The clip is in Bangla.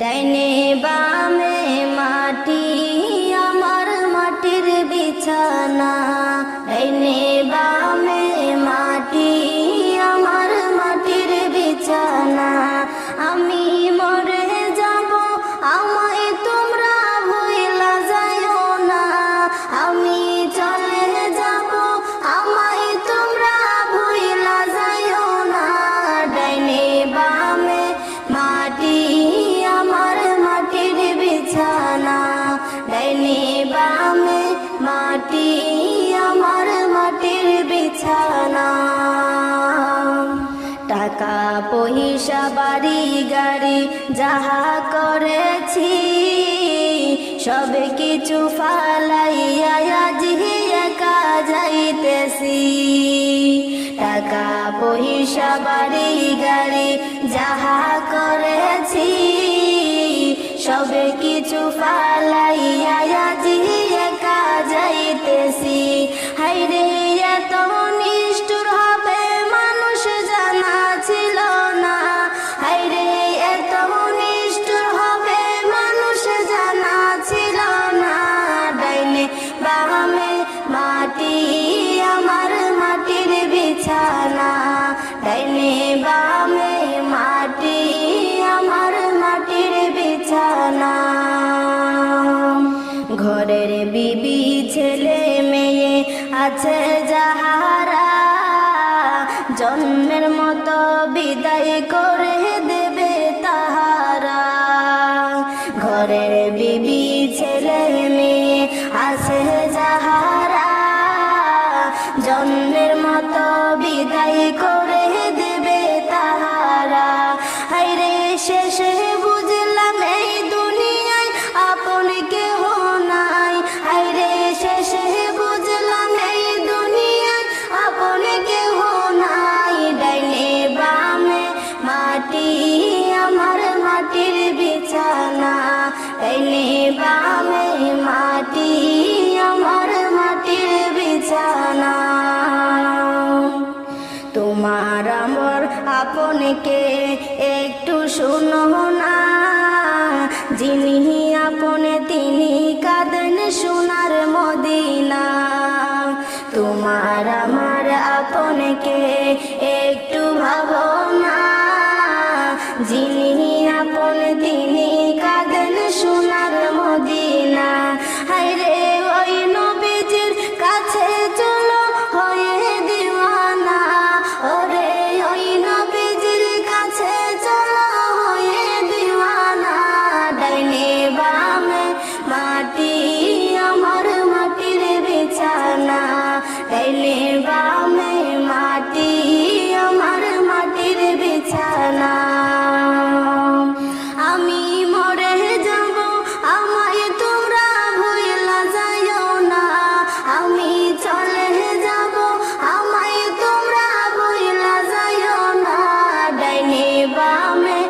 देव माति টাকা পয়সা, বাড়ি, গাড়ি যাহা করেছি, সব কিছু ফালাইয়া আজ একা যাইতেছি। টাকা, পয়সা, বাড়ি, গাড়ি যাহা করেছি, সব কিছু ফালাইয়া ডাইনে বামে মাটি, আমার মাটির বিছানা। ঘরের বিবি ছেলে, মেয়ে আছে যাহারা। জন্মের মতো বিদায় করে দেবে তাহারা। ঘরের বিবি ছেলে, মেয়ে আছে যাহারা। জন্মের মতো বিদায় করে শেষে বুঝলাম এই দুনিয়ায় আপন কেহ নাই। আইরে শেষে বুঝলাম এই দুনিয়ায় আপন কেহ নাই। ডাইনে বামে মাটি, আমার মাটির বিছানা। ডাইনে বামে আমার আমার আপনকে একটু শুনো না। যিনি আপনে, তিনি কাঁদেন সোনার মদিনা। তোমার আমার আপনকে একটু ভাবো। about me.